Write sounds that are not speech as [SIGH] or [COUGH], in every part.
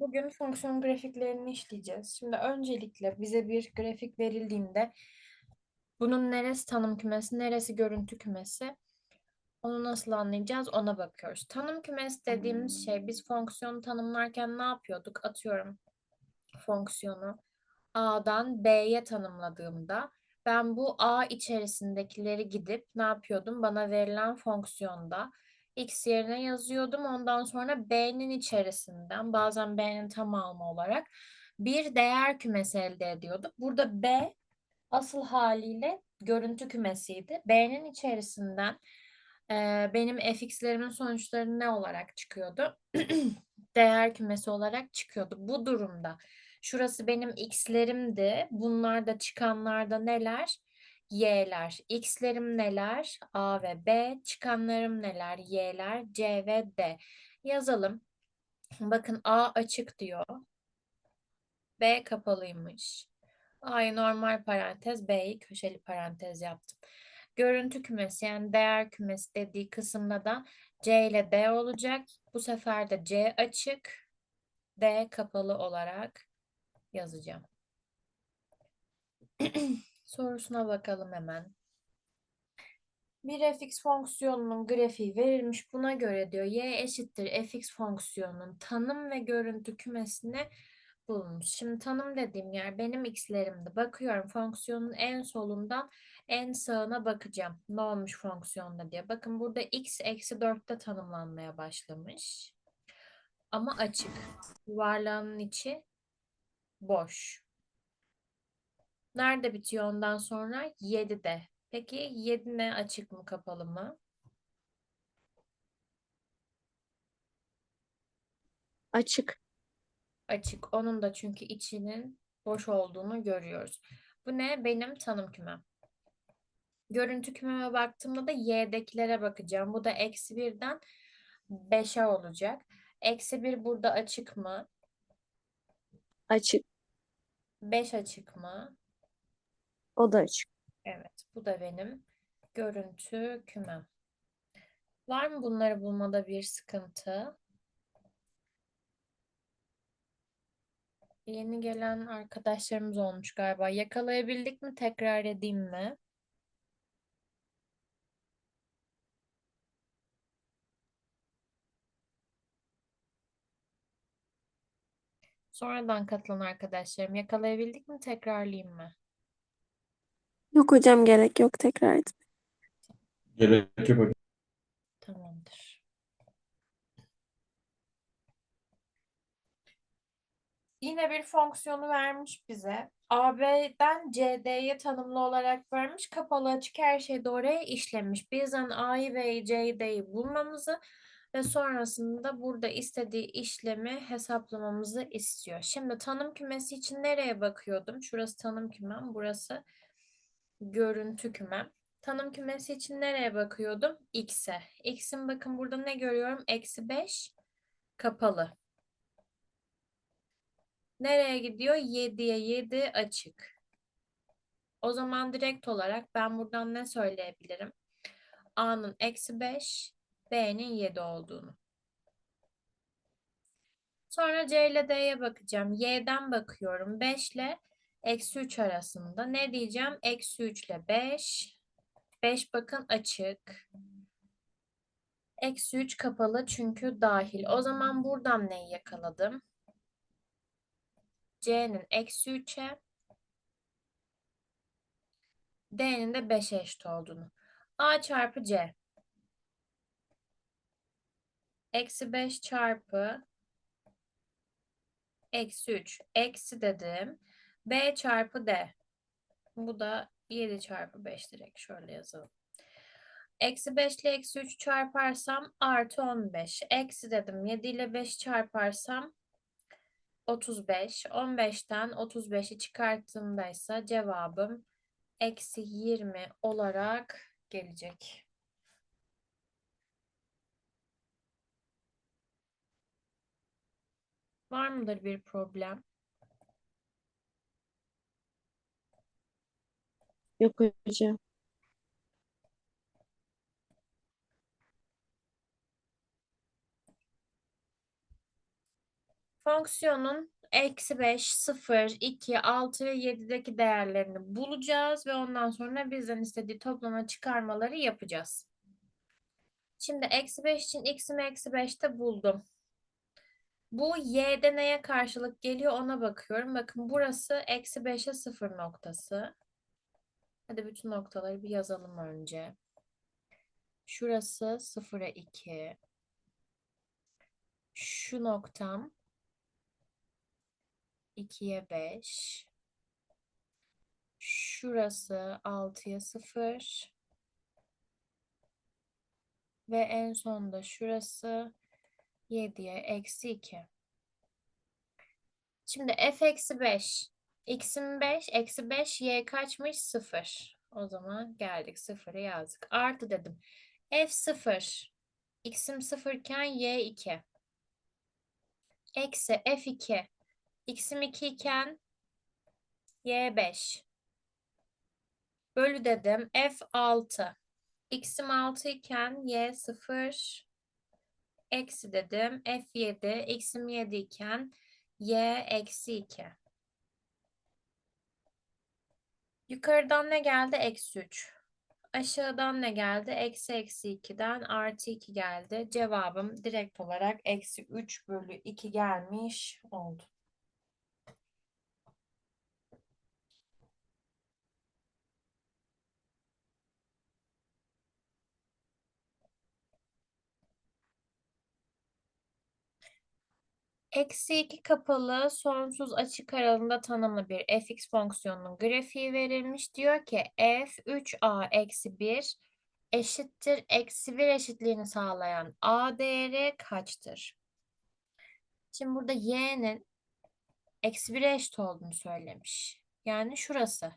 Bugün fonksiyon grafiklerini işleyeceğiz. Şimdi öncelikle bize bir grafik verildiğinde bunun neresi tanım kümesi, neresi görüntü kümesi onu nasıl anlayacağız ona bakıyoruz. Tanım kümesi dediğimiz şey biz fonksiyonu tanımlarken ne yapıyorduk? Atıyorum fonksiyonu A'dan B'ye tanımladığımda ben bu A içerisindekileri gidip ne yapıyordum? Bana verilen fonksiyonda x yerine yazıyordum. Ondan sonra B'nin içerisinden bazen B'nin tamamı olarak bir değer kümesi elde ediyorduk. Burada B asıl haliyle görüntü kümesiydi. B'nin içerisinden e, benim fx'lerimin sonuçları ne olarak çıkıyordu? [CLEARS THROAT] değer kümesi olarak çıkıyordu. Bu durumda şurası benim x'lerimdi. Bunlarda çıkanlarda neler? Y'ler. X'lerim neler? A ve B. Çıkanlarım neler? Y'ler, C ve D. Yazalım. Bakın A açık diyor. B kapalıymış. A'yı normal parantez, B'yi köşeli parantez yaptım. Görüntü kümesi yani değer kümesi dediği kısımda da C ile D olacak. Bu sefer de C açık, D kapalı olarak yazacağım. [CLEARS THROAT] Sorusuna bakalım hemen. Bir fx fonksiyonunun grafiği verilmiş. Buna göre diyor y eşittir fx fonksiyonunun tanım ve görüntü kümesini bulmuş. Şimdi tanım dediğim yer benim x'lerimde. Bakıyorum fonksiyonun en solundan en sağına bakacağım. Ne olmuş fonksiyonda diye. Bakın burada x eksi 4'te tanımlanmaya başlamış. Ama açık. Yuvarlağın içi boş. Nerede bitiyor ondan sonra? 7'de. Peki 7 ne açık mı kapalı mı? Açık. Açık. Onun da çünkü içinin boş olduğunu görüyoruz. Bu ne? Benim tanım kümem. Görüntü kümeme baktığımda da y'dekilere bakacağım. Bu da eksi 1'den 5'e olacak. Eksi 1 burada açık mı? Açık. 5 açık mı? O da açık. Evet, bu da benim görüntü kümem. Var mı bunları bulmada bir sıkıntı? Yeni gelen arkadaşlarımız olmuş galiba. Yakalayabildik mi? Tekrar edeyim mi? Sonradan katılan arkadaşlarım yakalayabildik mi? Tekrarlayayım mı? Yok hocam gerek yok tekrar et. Gerek yok hocam. Tamamdır. Yine bir fonksiyonu vermiş bize. AB'den CD'ye tanımlı olarak vermiş. Kapalı açık her şeyi de oraya işlemiş. Bizden A'yı ve C'yi bulmamızı ve sonrasında burada istediği işlemi hesaplamamızı istiyor. Şimdi tanım kümesi için nereye bakıyordum? Şurası tanım kümem, burası görüntü kümem. Tanım kümesi için nereye bakıyordum? X'e. X'in bakın burada ne görüyorum? Eksi 5 kapalı. Nereye gidiyor? 7'ye 7 açık. O zaman direkt olarak ben buradan ne söyleyebilirim? A'nın eksi 5, B'nin 7 olduğunu. Sonra C ile D'ye bakacağım. Y'den bakıyorum. 5 ile eksi 3 arasında. Ne diyeceğim? Eksi 3 ile 5. 5 bakın açık. Eksi 3 kapalı çünkü dahil. O zaman buradan neyi yakaladım? C'nin eksi 3'e D'nin de 5'e eşit olduğunu. A çarpı C. Eksi 5 çarpı eksi 3. Eksi dedim. B çarpı D. Bu da 7 çarpı 5 direkt şöyle yazalım. Eksi 5 ile eksi 3 çarparsam artı 15. Eksi dedim. 7 ile 5 çarparsam 35. 15'ten 35'i çıkarttığımda ise cevabım eksi 20 olarak gelecek. Var mıdır bir problem? Yok hocam. Fonksiyonun eksi 5, 0, 2, 6 ve 7'deki değerlerini bulacağız ve ondan sonra bizden istediği toplama çıkarmaları yapacağız. Şimdi eksi 5 için x'imi eksi 5'te buldum. Bu y'de neye karşılık geliyor ona bakıyorum. Bakın burası eksi 5'e 0 noktası. Hadi bütün noktaları bir yazalım önce. Şurası 0'a 2. Şu noktam 2'ye 5. Şurası 6'ya 0. Ve en sonda şurası 7'ye eksi 2. Şimdi f eksi 5. x'im 5, eksi 5, y kaçmış? 0. O zaman geldik 0'ı yazdık. Artı dedim. f 0. x'im 0 iken y 2. Eksi f2. x'im 2 iken y 5. Bölü dedim. f6. x'im 6 iken y 0. Eksi dedim. f7. x'im 7 iken y eksi 2. Yukarıdan ne geldi? Eksi 3. Aşağıdan ne geldi? Eksi eksi 2'den artı 2 geldi. Cevabım direkt olarak eksi 3 bölü 2 gelmiş oldu. Eksi 2 kapalı sonsuz açık aralığında tanımlı bir fx fonksiyonunun grafiği verilmiş. Diyor ki f 3a eksi 1 eşittir eksi 1 eşitliğini sağlayan a değeri kaçtır? Şimdi burada y'nin eksi 1'e eşit olduğunu söylemiş. Yani şurası.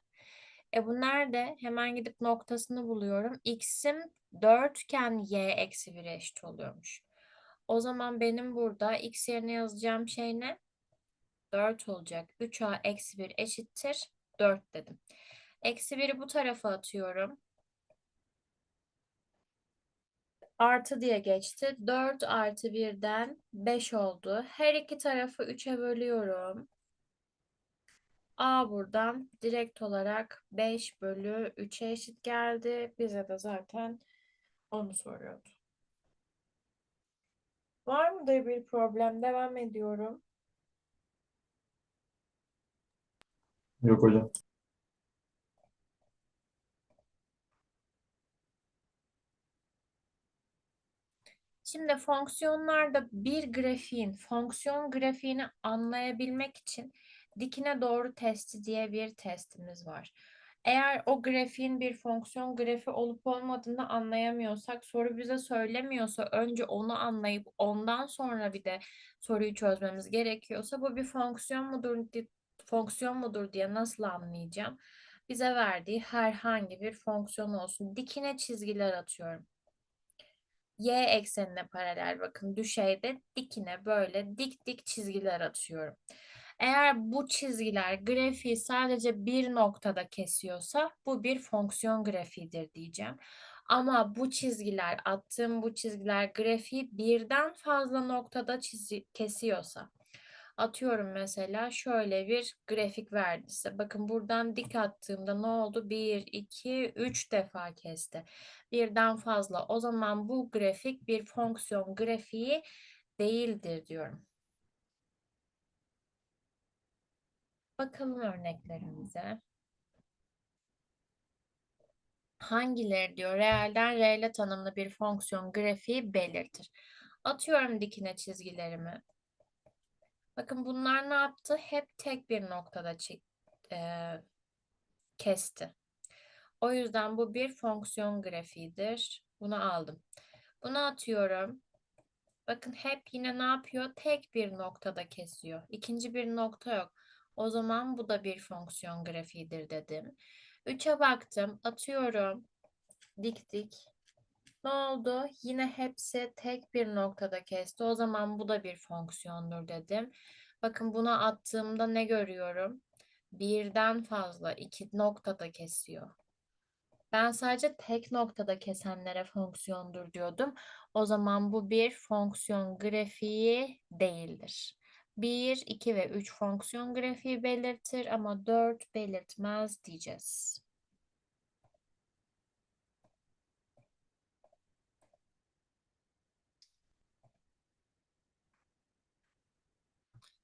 E bu nerede? Hemen gidip noktasını buluyorum. x'im 4 iken y eksi 1'e eşit oluyormuş. O zaman benim burada x yerine yazacağım şey ne? 4 olacak. 3a eksi 1 eşittir 4 dedim. Eksi 1'i bu tarafa atıyorum. Artı diye geçti. 4 artı 1'den 5 oldu. Her iki tarafı 3'e bölüyorum. A buradan direkt olarak 5 bölü 3'e eşit geldi. Bize de zaten onu soruyordu. Var mıdır bir problem? Devam ediyorum. Yok hocam. Şimdi fonksiyonlarda bir grafiğin fonksiyon grafiğini anlayabilmek için dikine doğru testi diye bir testimiz var. Eğer o grafiğin bir fonksiyon grafiği olup olmadığını anlayamıyorsak, soru bize söylemiyorsa önce onu anlayıp ondan sonra bir de soruyu çözmemiz gerekiyorsa bu bir fonksiyon mudur, fonksiyon mudur diye nasıl anlayacağım? Bize verdiği herhangi bir fonksiyon olsun. Dikine çizgiler atıyorum y eksenine paralel bakın düşeyde dikine böyle dik dik çizgiler atıyorum. Eğer bu çizgiler grafiği sadece bir noktada kesiyorsa bu bir fonksiyon grafiğidir diyeceğim. Ama bu çizgiler attığım bu çizgiler grafiği birden fazla noktada çizi kesiyorsa atıyorum mesela şöyle bir grafik verdi size. Bakın buradan dik attığımda ne oldu? 1, 2, 3 defa kesti birden fazla. O zaman bu grafik bir fonksiyon grafiği değildir diyorum. Bakalım örneklerimize. Hangileri diyor reelden reele tanımlı bir fonksiyon grafiği belirtir. Atıyorum dikine çizgilerimi. Bakın bunlar ne yaptı? Hep tek bir noktada eee, kesti. O yüzden bu bir fonksiyon grafiğidir. Bunu aldım. Bunu atıyorum. Bakın hep yine ne yapıyor? Tek bir noktada kesiyor. İkinci bir nokta yok. O zaman bu da bir fonksiyon grafiğidir dedim. 3'e baktım. Atıyorum. Dik dik. Ne oldu? Yine hepsi tek bir noktada kesti. O zaman bu da bir fonksiyondur dedim. Bakın buna attığımda ne görüyorum? Birden fazla iki noktada kesiyor. Ben sadece tek noktada kesenlere fonksiyondur diyordum. O zaman bu bir fonksiyon grafiği değildir. 1, 2 ve 3 fonksiyon grafiği belirtir ama 4 belirtmez diyeceğiz.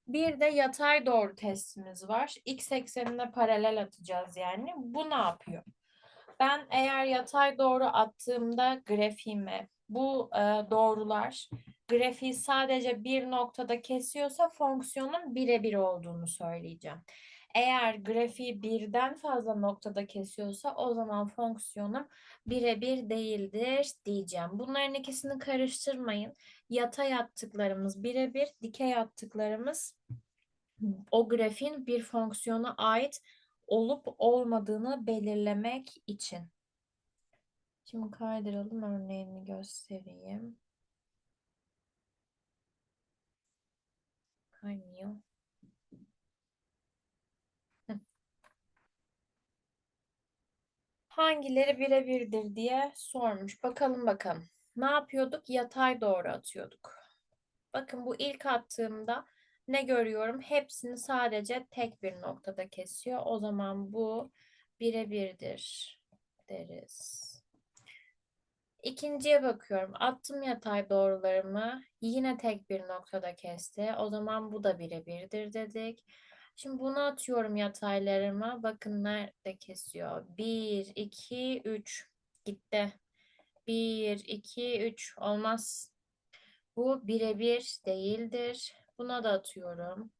Bir de yatay doğru testimiz var. X eksenine paralel atacağız yani. Bu ne yapıyor? Ben eğer yatay doğru attığımda grafiğime bu e, doğrular grafiği sadece bir noktada kesiyorsa fonksiyonun birebir olduğunu söyleyeceğim. Eğer grafiği birden fazla noktada kesiyorsa o zaman fonksiyonum birebir değildir diyeceğim. Bunların ikisini karıştırmayın. Yatay attıklarımız birebir, dikey attıklarımız o grafiğin bir fonksiyona ait olup olmadığını belirlemek için. Şimdi kaydıralım örneğini göstereyim. Kaynıyor. Hangileri birebirdir diye sormuş. Bakalım bakalım. Ne yapıyorduk? Yatay doğru atıyorduk. Bakın bu ilk attığımda ne görüyorum? Hepsini sadece tek bir noktada kesiyor. O zaman bu birebirdir deriz. İkinciye bakıyorum. Attım yatay doğrularımı. Yine tek bir noktada kesti. O zaman bu da birebirdir dedik. Şimdi bunu atıyorum yataylarıma. Bakın nerede kesiyor? 1, 2, 3. Gitti. 1, 2, 3. Olmaz. Bu birebir değildir. Buna da atıyorum.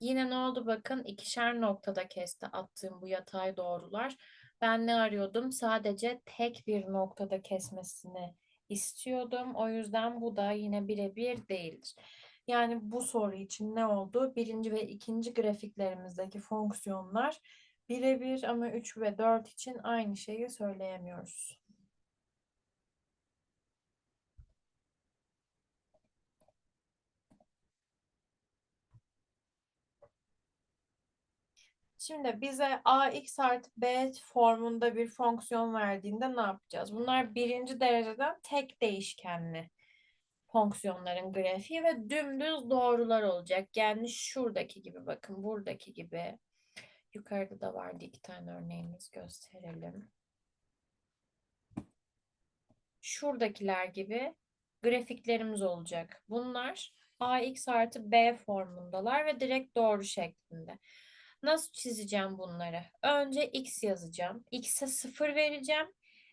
Yine ne oldu bakın ikişer noktada kesti attığım bu yatay doğrular. Ben ne arıyordum? Sadece tek bir noktada kesmesini istiyordum. O yüzden bu da yine birebir değildir. Yani bu soru için ne oldu? Birinci ve ikinci grafiklerimizdeki fonksiyonlar birebir ama 3 ve 4 için aynı şeyi söyleyemiyoruz. Şimdi bize ax artı b formunda bir fonksiyon verdiğinde ne yapacağız? Bunlar birinci dereceden tek değişkenli fonksiyonların grafiği ve dümdüz doğrular olacak. Yani şuradaki gibi bakın buradaki gibi. Yukarıda da vardı iki tane örneğimiz gösterelim. Şuradakiler gibi grafiklerimiz olacak. Bunlar ax artı b formundalar ve direkt doğru şeklinde. Nasıl çizeceğim bunları? Önce x yazacağım. x'e 0 vereceğim.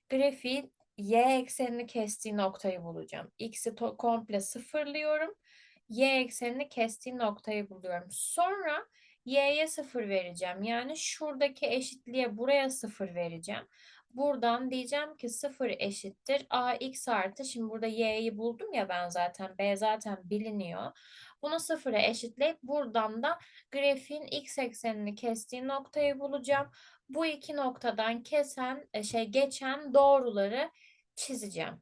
Grafiğin y eksenini kestiği noktayı bulacağım. x'i komple sıfırlıyorum. y eksenini kestiği noktayı buluyorum. Sonra y'ye 0 vereceğim. Yani şuradaki eşitliğe buraya 0 vereceğim. Buradan diyeceğim ki 0 eşittir ax artı. Şimdi burada y'yi buldum ya ben zaten. b zaten biliniyor. Bunu sıfıra eşitleyip buradan da grafiğin x eksenini kestiği noktayı bulacağım. Bu iki noktadan kesen şey geçen doğruları çizeceğim.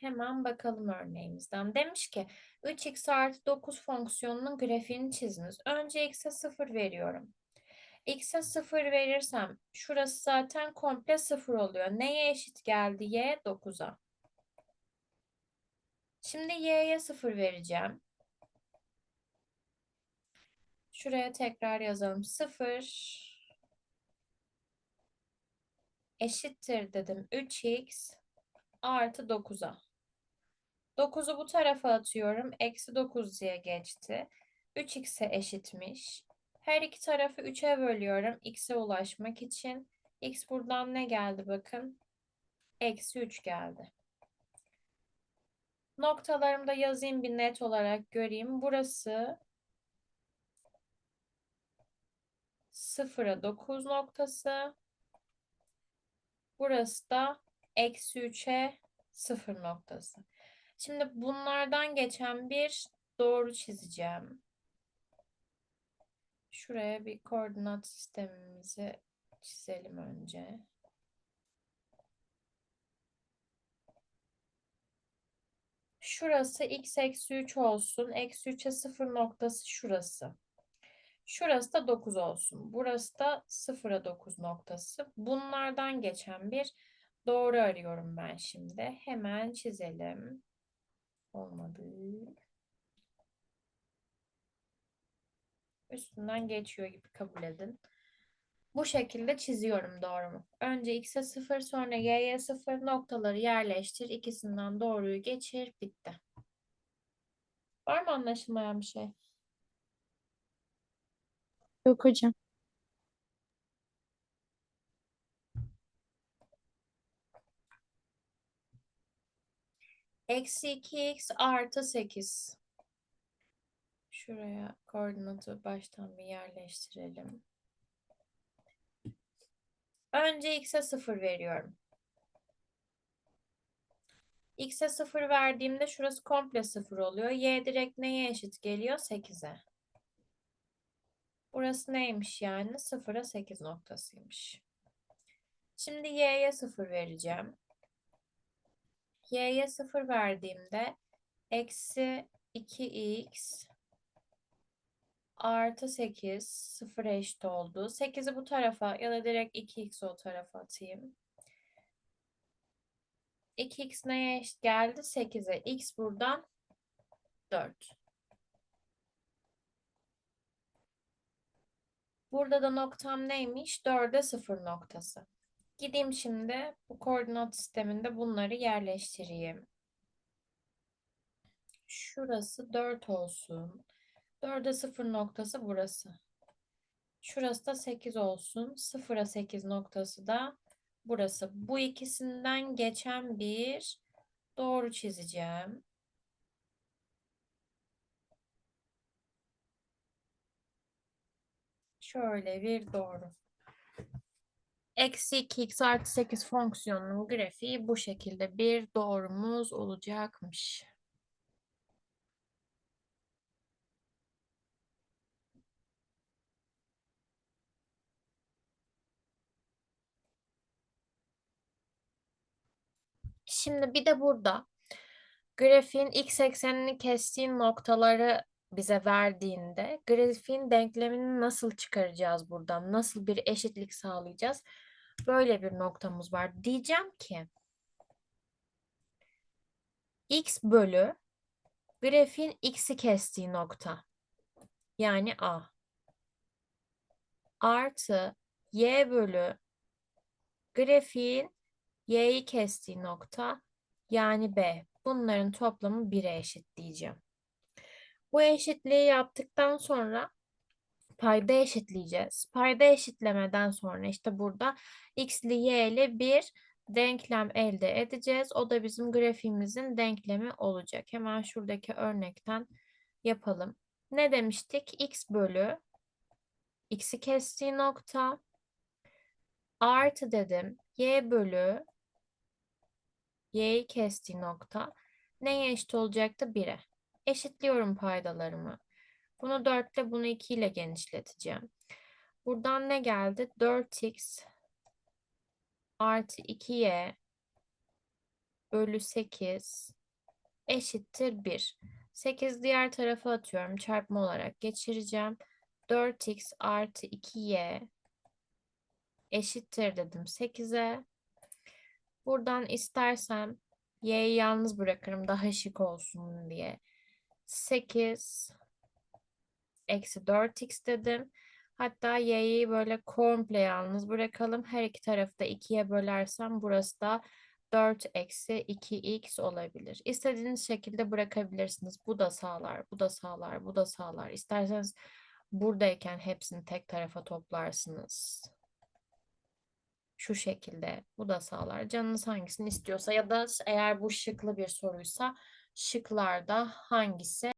Hemen bakalım örneğimizden. Demiş ki 3x artı 9 fonksiyonunun grafiğini çiziniz. Önce x'e 0 veriyorum. X'e 0 verirsem şurası zaten komple 0 oluyor. Neye eşit geldi y? 9'a. Şimdi y'ye 0 vereceğim. Şuraya tekrar yazalım. 0 eşittir dedim. 3x artı 9'a. 9'u bu tarafa atıyorum. Eksi 9 diye geçti. 3x'e eşitmiş. Her iki tarafı 3'e bölüyorum. x'e ulaşmak için. x buradan ne geldi bakın. Eksi 3 geldi. Noktalarımı da yazayım bir net olarak göreyim. Burası 0'a 9 noktası. Burası da eksi 3'e 0 noktası. Şimdi bunlardan geçen bir doğru çizeceğim. Şuraya bir koordinat sistemimizi çizelim önce. Şurası x eksi 3 olsun. Eksi 3'e 0 noktası şurası. Şurası da 9 olsun. Burası da 0'a 9 noktası. Bunlardan geçen bir doğru arıyorum ben şimdi. Hemen çizelim. Olmadı. Üstünden geçiyor gibi kabul edin. Bu şekilde çiziyorum doğrumu. Önce x'e 0 sonra y'ye 0 noktaları yerleştir. İkisinden doğruyu geçir. Bitti. Var mı anlaşılmayan bir şey? Yok hocam. Eksi 2x artı 8. Şuraya koordinatı baştan bir yerleştirelim. Önce x'e 0 veriyorum. x'e 0 verdiğimde şurası komple 0 oluyor. y direkt neye eşit geliyor? 8'e. Burası neymiş yani? 0'a 8 noktasıymış. Şimdi y'ye 0 vereceğim. y'ye 0 verdiğimde eksi 2x artı 8 0 eşit oldu. 8'i bu tarafa ya da direkt 2x o tarafa atayım. 2x neye eşit geldi? 8'e. x buradan 4. Burada da noktam neymiş? 4'e 0 noktası. Gideyim şimdi bu koordinat sisteminde bunları yerleştireyim. Şurası 4 olsun. 4'e 0 noktası burası. Şurası da 8 olsun. 0'a 8 noktası da burası. Bu ikisinden geçen bir doğru çizeceğim. Şöyle bir doğru. Eksi 2x artı 8 fonksiyonunun grafiği bu şekilde bir doğrumuz olacakmış. Şimdi bir de burada grafiğin x eksenini kestiği noktaları bize verdiğinde grafiğin denklemini nasıl çıkaracağız buradan? Nasıl bir eşitlik sağlayacağız? Böyle bir noktamız var. Diyeceğim ki x bölü grafiğin x'i kestiği nokta yani a artı y bölü grafiğin y'yi kestiği nokta yani b. Bunların toplamı 1'e eşit diyeceğim. Bu eşitliği yaptıktan sonra payda eşitleyeceğiz. Payda eşitlemeden sonra işte burada x'li y'li bir denklem elde edeceğiz. O da bizim grafiğimizin denklemi olacak. Hemen şuradaki örnekten yapalım. Ne demiştik? x bölü x'i kestiği nokta artı dedim y bölü y'yi kestiği nokta neye eşit olacaktı? 1'e. Eşitliyorum paydalarımı. Bunu 4 ile bunu 2 ile genişleteceğim. Buradan ne geldi? 4x artı 2y bölü 8 eşittir 1. 8 diğer tarafa atıyorum. Çarpma olarak geçireceğim. 4x artı 2y eşittir dedim 8'e. Buradan istersem y'yi yalnız bırakırım daha şık olsun diye. 8 eksi 4x dedim. Hatta y'yi böyle komple yalnız bırakalım. Her iki tarafı da 2'ye bölersem burası da 4 eksi 2x olabilir. İstediğiniz şekilde bırakabilirsiniz. Bu da sağlar, bu da sağlar, bu da sağlar. İsterseniz buradayken hepsini tek tarafa toplarsınız. Şu şekilde bu da sağlar. Canınız hangisini istiyorsa ya da eğer bu şıklı bir soruysa şıklarda hangisi